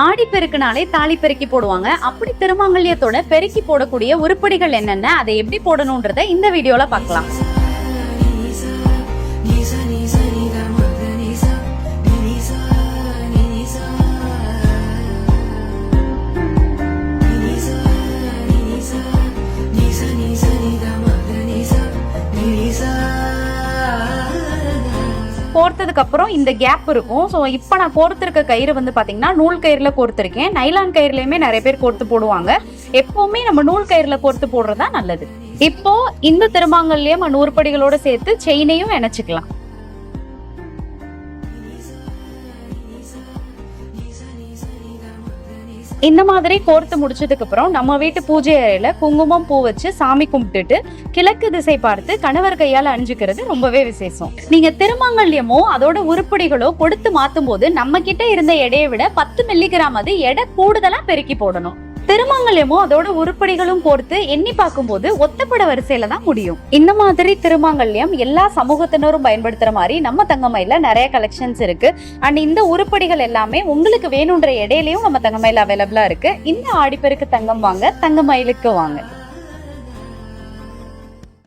ஆடி பெருக்குனாலே தாலி பெருக்கி போடுவாங்க. அப்படி திருமாங்கல்யத்தோட பெருக்கி போடக்கூடிய உருப்படிகள் என்னென்ன அதை எப்படி போடணும்ன்றத இந்த வீடியோல பார்க்கலாம். கோர்த்ததுக்கு அப்புறம் இந்த கேப் இருக்கும். ஸோ இப்போ நான் கோர்த்திருக்க கயிறு வந்து பார்த்தீங்கன்னா நூல் கயிறில் கோர்த்திருக்கேன் நைலான் கயிறுலையுமே நிறைய பேர் கோர்த்து போடுவாங்க. எப்பவுமே நம்ம நூல் கயிறில் கோர்த்து போடுறதா நல்லது. இப்போ இந்த திருமாங்கல்லையும் நூறுபடிகளோட சேர்த்து செயினையும் இணைச்சிக்கலாம். இந்த மாதிரி கோர்த்து முடிச்சதுக்கு அப்புறம் நம்ம வீட்டு பூஜை அறையில குங்குமம் பூ வச்சு சாமி கும்பிட்டுட்டு கிழக்கு திசை பார்த்து கணவர் கையால் அணிஞ்சுக்கிறது ரொம்பவே விசேஷம். நீங்க திருமாங்கல்யமோ அதோட உருப்படிகளோ கொடுத்து மாத்தும் போது நம்ம கிட்ட இருந்த எடையை விட பத்து மில்லிகிராம் அது எடை கூடுதலா பெருக்கி போடணும். திருமாங்கல்யமும் அதோட உருப்படிகளும் போர்த்து எண்ணி பார்க்கும்போது ஒத்தப்பட வரிசையில தான் முடியும். இந்த மாதிரி திருமாங்கல்யம் எல்லா சமூகத்தினரும் பயன்படுத்துற மாதிரி நம்ம தங்கமயில நிறைய கலெக்ஷன்ஸ் இருக்கு. அண்ட் இந்த உருப்படிகள் எல்லாமே உங்களுக்கு வேணுன்ற இடையிலையும் நம்ம தங்கமயில அவைலபிளா இருக்கு. இந்த ஆடிப்பெருக்கு தங்கம் வாங்க தங்கமயிலுக்கு வாங்க.